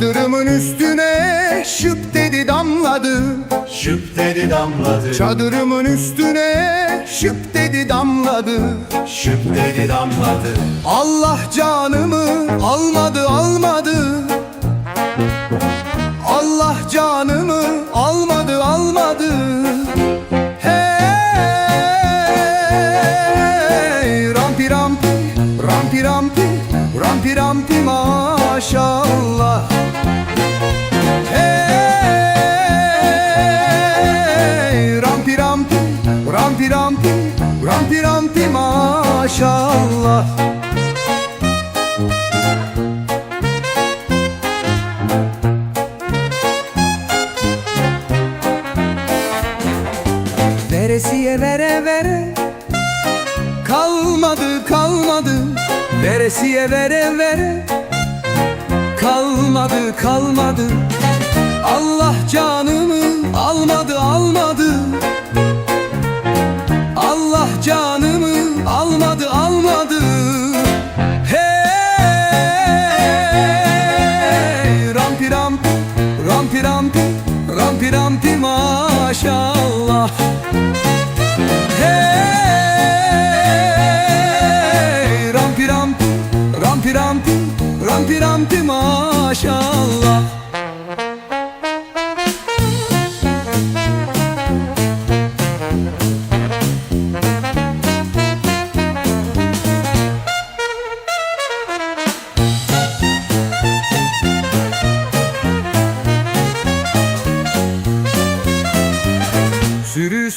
Çadırımın üstüne şıp dedi damladı. Şıp dedi damladı. Çadırımın üstüne şıp dedi damladı. Şıp dedi damladı. Allah canımı almadı almadı. Allah canımı almadı almadı. Hey Rampi rampi rampi rampi rampi rampi maşallah rampi rampi maşallah. Veresiye vere vere. Kalmadı kalmadı. Veresiye vere vere. Kalmadı kalmadı. Allah canımı Canımı almadı almadı. Hey Rampi rampi rampi rampi rampi rampi maşallah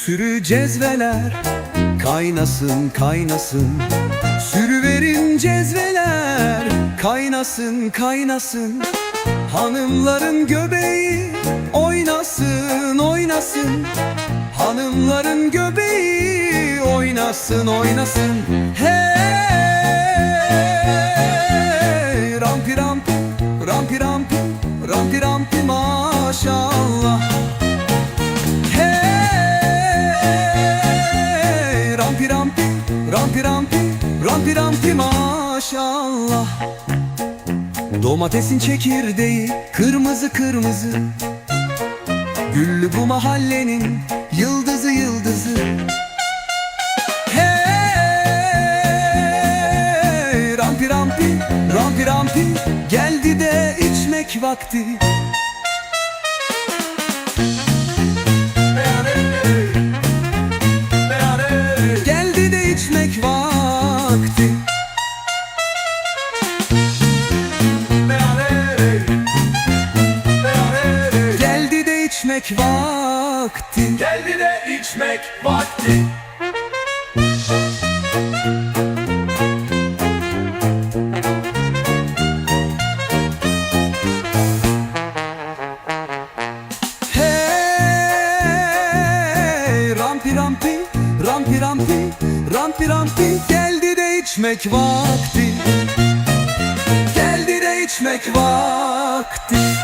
Sürü cezveler. Kaynasın kaynasın. Sürü verin cezveler. Kaynasın kaynasın. Hanımların göbeği oynasın oynasın. Hanımların göbeği oynasın oynasın. Hey! Rampi rampi rampi rampi rampi rampi maşallah rampi rampi maşallah. Domatesin çekirdeği kırmızı kırmızı. Güllü bu mahallenin yıldızı yıldızı. Hey Rampi rampi rampi rampi. Geldi de içmek vakti içmek vakti. Geldi de içmek vakti. Hey Rampi rampi rampi rampi rampi rampi. Geldi de içmek vakti. Geldi de içmek vakti